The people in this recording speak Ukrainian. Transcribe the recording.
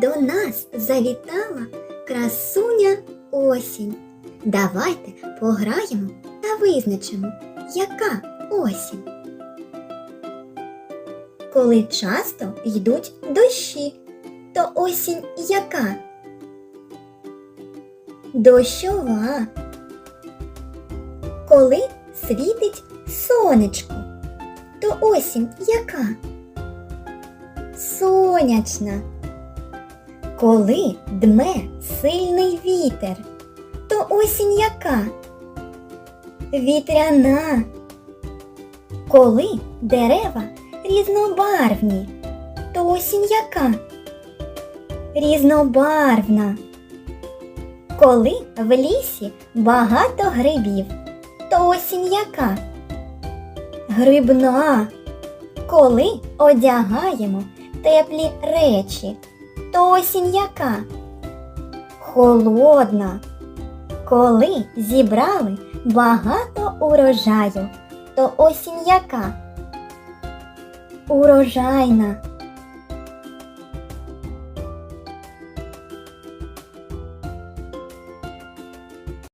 До нас завітала красуня осінь. Давайте пограємо та визначимо, яка осінь. Коли часто йдуть дощі, то осінь яка? Дощова. Коли світить сонечко, то осінь яка? Сонячна. Коли дме сильний вітер, то осінь яка? Вітряна. Коли дерева різнобарвні, то осінь яка? Різнобарвна. Коли в лісі багато грибів, то осінь яка? Грибна. Коли одягаємо теплі речі, то осінь яка? Холодна. Коли зібрали багато урожаю, то осінь яка? Урожайна.